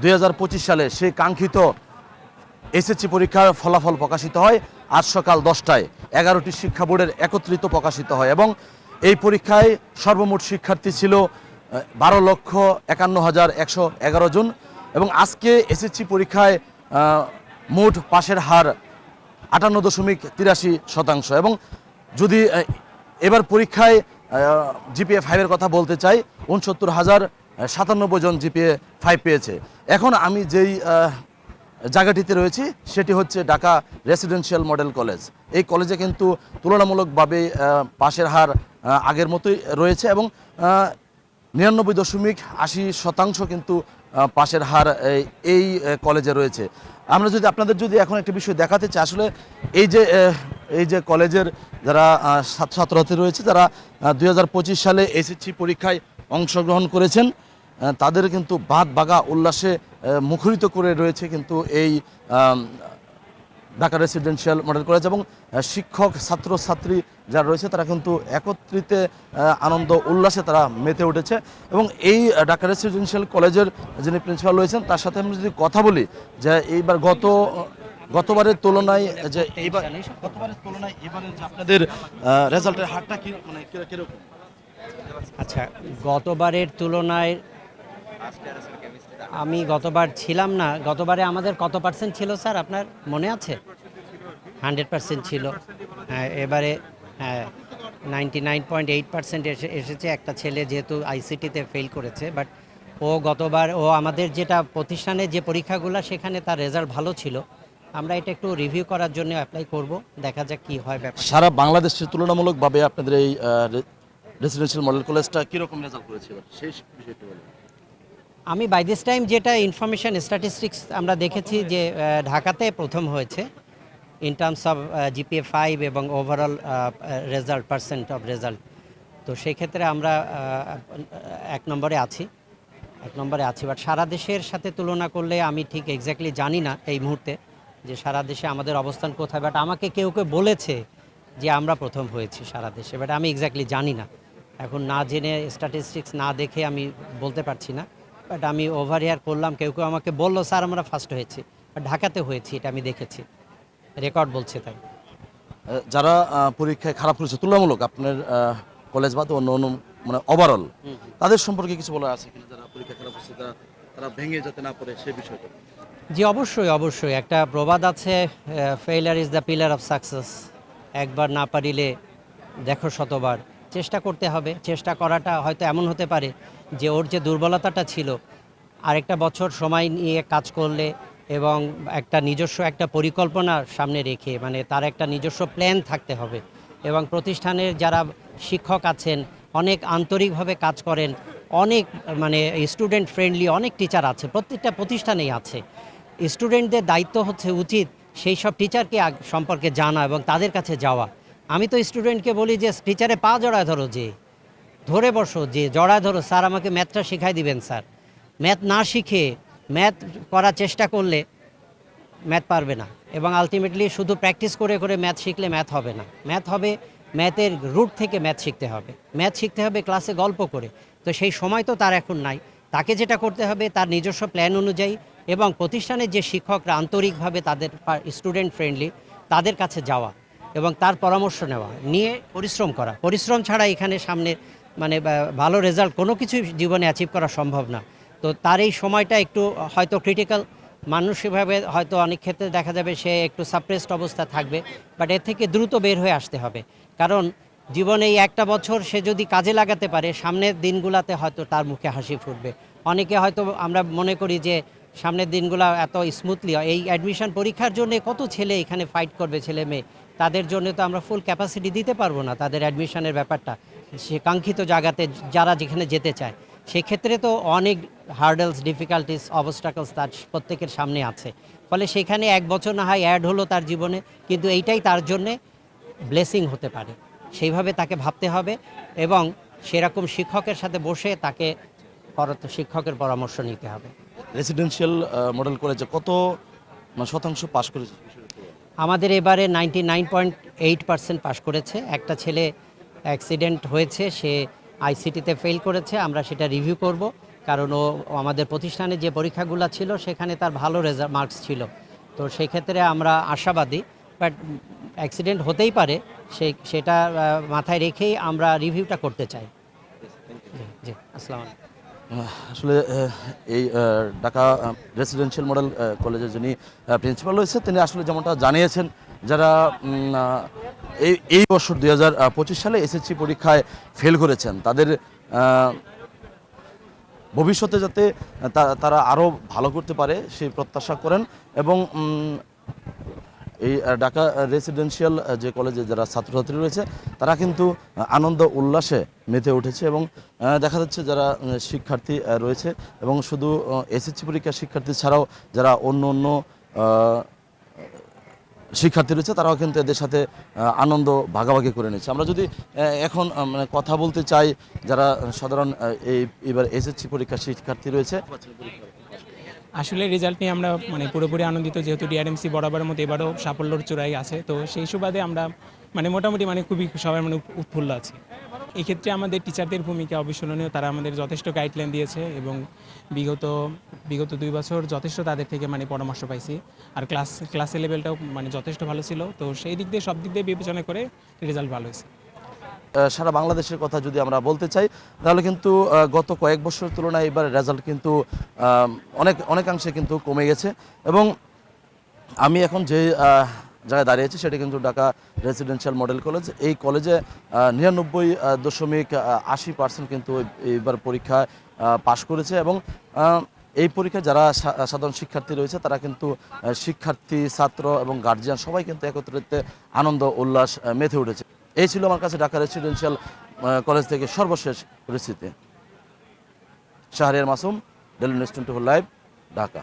দু হাজার পঁচিশ সালে সেই কাঙ্ক্ষিত এসএসসি পরীক্ষার ফলাফল প্রকাশিত হয়। আজ সকাল দশটায় এগারোটি শিক্ষা বোর্ডের একত্রিত প্রকাশিত হয় এবং এই পরীক্ষায় সর্বমোট শিক্ষার্থী ছিল বারো লক্ষ একান্ন হাজার একশো এগারো জন এবং আজকে এসএসসি পরীক্ষায় মোট পাশের হার আটান্ন দশমিক তিরাশি শতাংশ এবং যদি এবার পরীক্ষায় জিপিএ ফাইভের কথা বলতে চাই, উনসত্তর হাজার সাতানব্বই জন জিপিএ ফাইভ পেয়েছে। এখন আমি যেই জায়গাটিতে রয়েছি, সেটি হচ্ছে ঢাকা রেসিডেন্সিয়াল মডেল কলেজ এই কলেজে কিন্তু তুলনামূলকভাবে পাশের হার আগের মতোই রয়েছে এবং নিরানব্বই দশমিক আশি শতাংশ কিন্তু পাশের হার, এই- কলেজে রয়েছে। আমরা যদি আপনাদের যদি এখন একটি বিষয় দেখাতে চাই, আসলে এই যে এই যে কলেজের যারা ছাত্রছাত্রী রয়েছে যারা দু হাজার পঁচিশ সালে এসএসসি পরীক্ষায় অংশগ্রহণ করেছেন। তাদের কিন্তু বাদ বাগা উল্লাসে মুখরিত করে রয়েছে কিন্তু এই ঢাকা রেসিডেন্সিয়াল মডেল কলেজ এবং শিক্ষক, ছাত্রছাত্রী যারা রয়েছে তারা কিন্তু একত্রিতে আনন্দ, উল্লাসে তারা মেতে উঠেছে এবং এই ঢাকা রেসিডেন্সিয়াল কলেজের যিনি প্রিন্সিপাল রয়েছেন তার সাথে আমি যদি কথা বলি যে এইবার গত, গতবারের তুলনায় যে এইবার, গতবারের তুলনায় এবারের আপনাদের রেজাল্টের হারটা কি মানে কীরকম? আচ্ছা গতবারের তুলনায় আমি গতবার ছিলাম না, গতবারে আমাদের কত পার্সেন্ট ছিল স্যার আপনার? মনে আছে? হান্ড্রেড পার্সেন্ট ছিল। হ্যাঁ এবারে হ্যাঁ ninety nine point eight percent এসেছে। একটা ছেলে যেহেতু আইসিটিতে ফেল করেছে বাট ও গতবার, ও আমাদের যেটা প্রতিষ্ঠানে যে পরীক্ষাগুলো, সেখানে তার রেজাল্ট ভালো ছিল। আমরা এটা একটু রিভিউ করার জন্য অ্যাপ্লাই করব, দেখা যাক কি হয় ব্যাপার সারা বাংলাদেশের তুলনামূলকভাবে আপনাদের এই রেসিডেন্সিয়াল মডেল কলেজটা কীরকম রেজাল্ট করেছে? সেই বিষয়টি আমি বাই দিস টাইম যেটা ইনফরমেশন স্ট্যাটিস্টিক্স আমরা দেখেছি যে ঢাকাতে প্রথম হয়েছে in terms of GPA five এবং overall result percent of result তো সেই ক্ষেত্রে আমরা এক নম্বরে আছি, এক নম্বরে আছি। বাট সারা দেশের সাথে তুলনা করলে আমি ঠিক এক্স্যাক্টলি জানি না এই মুহূর্তে যে সারা দেশে আমাদের অবস্থান কোথায়। বাট আমাকে কেউ কেউ বলেছে যে আমরা প্রথম হয়েছি সারা দেশে। বাট আমি এক্স্যাক্টলি জানি না। এখন না জেনে স্ট্যাটিস্টিক্স না দেখে আমি বলতে পারছি না। বাট আমি ওভার ইয়ার করলাম কেউ কেউ আমাকে বলল স্যার আমরা ফার্স্ট হয়েছি। ঢাকাতে হয়েছি এটা আমি দেখেছি। রেকর্ড বলছে তাই। যারা পরীক্ষায় খারাপ করেছে তুলনামূলক আপনার কলেজ বা অন্য অন্য মানে ওভারঅল তাদের সম্পর্কে কিছু বলার আছে কিনা? যারা পরীক্ষা খারাপ করছে তারা তারা ভেঙে যেতে না পারে সেই বিষয়টা। জি অবশ্যই অবশ্যই। একটা প্রবাদ আছে failure is the pillar of success একবার না পারিলে দেখো শতবার। চেষ্টা করতে হবে। চেষ্টা করাটা হয়তো এমন হতে পারে যে ওর যে দুর্বলতাটা ছিল, আরেকটা বছর সময় নিয়ে কাজ করলে এবং একটা নিজস্ব একটা পরিকল্পনা সামনে রেখে মানে তার একটা নিজস্ব প্ল্যান থাকতে হবে। এবং প্রতিষ্ঠানের যারা শিক্ষক আছেন, অনেক আন্তরিকভাবে কাজ করেন, অনেক মানে স্টুডেন্ট ফ্রেন্ডলি অনেক টিচার আছে, প্রত্যেকটা প্রতিষ্ঠানেই আছে। স্টুডেন্টদের দায়িত্ব হচ্ছে উচিত সেই সব টিচারকে সম্পর্কে জানা এবং তাদের কাছে যাওয়া। আমি তো স্টুডেন্টকে বলি যে টিচারে পা জড়ায় ধরো যে। ধরে বসো যে জড়ায় ধরো, স্যার আমাকে ম্যাথটা শেখাই দিবেন, স্যার। ম্যাথ না শিখে ম্যাথ করার চেষ্টা করলে ম্যাথ পারবে না। এবং আলটিমেটলি শুধু প্র্যাকটিস করে করে ম্যাথ শিখলে ম্যাথ হবে না। ম্যাথ হবে ম্যাথের রুট থেকে ম্যাথ শিখতে হবে। ম্যাথ শিখতে হবে ক্লাসে গল্প করে। তো সেই সময় তো তার এখন নাই। তাকে যেটা করতে হবে, তার নিজস্ব প্ল্যান অনুযায়ী এবং প্রতিষ্ঠানের যে শিক্ষকরা আন্তরিকভাবে তাদের স্টুডেন্ট ফ্রেন্ডলি তাদের কাছে যাওয়া এবং তার পরামর্শ নেওয়া, নিয়ে পরিশ্রম করা। পরিশ্রম ছাড়া এখানে সামনে মানে ভালো রেজাল্ট কোনো কিছুই জীবনে অ্যাচিভ করা সম্ভব না। তো তার এই সময়টা একটু, হয়তো ক্রিটিক্যাল মানসিকভাবে হয়তো অনেক ক্ষেত্রে দেখা যাবে সে একটু সাপ্রেসড অবস্থা থাকবে বাট এর থেকে দ্রুত বের হয়ে আসতে হবে। কারণ জীবনে এই একটা বছর সে যদি কাজে লাগাতে পারে, সামনের দিনগুলোতে হয়তো তার মুখে হাসি ফুটবে। অনেকে হয়তো আমরা মনে করি যে, সামনের দিনগুলো এত স্মুথলি হয়। এই অ্যাডমিশন পরীক্ষার জন্য কত ছেলে এখানে ফাইট করবে ছেলে মেয়ে তাদের জন্য তো আমরা ফুল ক্যাপাসিটি দিতে পারব না, তাদের অ্যাডমিশনের ব্যাপারটা। সে কাঙ্ক্ষিত জায়গাতে যারা যেখানে যেতে চায় সেক্ষেত্রে তো অনেক হার্ডেলস ডিফিকাল্টিস অবস্টাকলস তার প্রত্যেকের সামনে আছে। ফলে সেখানে এক বছর না হয় অ্যাড হলো তার জীবনে কিন্তু এইটাই তার জন্যে ব্লেসিং হতে পারে। সেইভাবে তাকে ভাবতে হবে এবং সেরকম শিক্ষকের সাথে বসে তাকে শিক্ষকের পরামর্শ নিতে হবে। রেসিডেন্সিয়াল মডেল কলেজে কত মানে শতাংশ পাশ করেছে? আমাদের এবারে ninety nine point eight percent পাশ করেছে। একটা ছেলে অ্যাক্সিডেন্ট হয়েছে, সে আইসিটিতে ফেল করেছে, আমরা সেটা রিভিউ করব। কারণ ও আমাদের প্রতিষ্ঠানে যে পরীক্ষাগুলো ছিল, সেখানে তার ভালো রেজাল্ট মার্কস ছিল। তো সেই ক্ষেত্রে আমরা আশাবাদী বাট অ্যাক্সিডেন্ট হতেই পারে সেই সেটা মাথায় রেখেই আমরা রিভিউটা করতে চাই। জি, আসসালামু আসলে এই ঢাকা রেসিডেন্সিয়াল মডেল কলেজের যিনি প্রিন্সিপাল রয়েছে, তিনি আসলে যেমনটা জানিয়েছেন যারা এই এই বছর দুই হাজার পঁচিশ সালে এসএসসি পরীক্ষায় ফেল করেছেন, তাদের ভবিষ্যতে যাতে তারা আরও ভালো করতে পারে সেই প্রত্যাশা করেন এবং এই ঢাকা রেসিডেন্সিয়াল যে কলেজে যারা ছাত্রছাত্রী রয়েছে, তারা কিন্তু আনন্দ, উল্লাসে মেতে উঠেছে এবং দেখা যাচ্ছে যারা শিক্ষার্থী রয়েছে এবং শুধু এসএসসি পরীক্ষার শিক্ষার্থী ছাড়াও যারা অন্য অন্য শিক্ষার্থী রয়েছে, তারাও কিন্তু এদের সাথে আনন্দ ভাগাভাগি করে নিচ্ছে। আমরা যদি এখন মানে কথা বলতে চাই, যারা সাধারণ এই, এবার এসএসসি পরীক্ষার শিক্ষার্থী রয়েছে। আসলে রেজাল্ট নিয়ে আমরা মানে পুরোপুরি আনন্দিত, যেহেতু ডিআরএমসি বরাবরের মতো এবারও সাফল্যর চূড়াই আছে। তো সেই সুবাদে আমরা মানে মোটামুটি মানে খুবই সবাই মানে উৎফুল্ল আছি। এক্ষেত্রে আমাদের টিচারদের ভূমিকা অবিস্মরণীয়। তারা আমাদের যথেষ্ট গাইডলাইন দিয়েছে এবং বিগত বিগত দুই বছর যথেষ্ট তাদের থেকে মানে পরামর্শ পাইছি। আর ক্লাস ক্লাসের লেভেলটাও মানে যথেষ্ট ভালো ছিল। তো সেই দিক দিয়ে, সব দিক দিয়ে বিবেচনা করে রেজাল্ট ভালো হয়েছে। সারা বাংলাদেশের কথা যদি আমরা বলতে চাই, তাহলে কিন্তু গত কয়েক বছরের তুলনায় এবার রেজাল্ট কিন্তু অনেক, অনেকাংশে কিন্তু কমে গেছে। এবং আমি এখন যে জায়গায় দাঁড়িয়েছি সেটা কিন্তু ঢাকা রেসিডেন্সিয়াল মডেল কলেজ। এই কলেজে নিরানব্বই দশমিক আশি পার্সেন্ট কিন্তু এই- এইবার পরীক্ষায় পাশ করেছে এবং এই পরীক্ষায় যারা সাধারণ শিক্ষার্থী রয়েছে তারা কিন্তু শিক্ষার্থী, ছাত্র এবং গার্জিয়ান সবাই কিন্তু একত্রিত আনন্দ, উল্লাস মেতে উঠেছে। এই ছিল আমার কাছে ঢাকা রেসিডেন্সিয়াল কলেজ থেকে সর্বশেষ পরিস্থিতি। Shahriar Masum daily news twenty four live, Dhaka.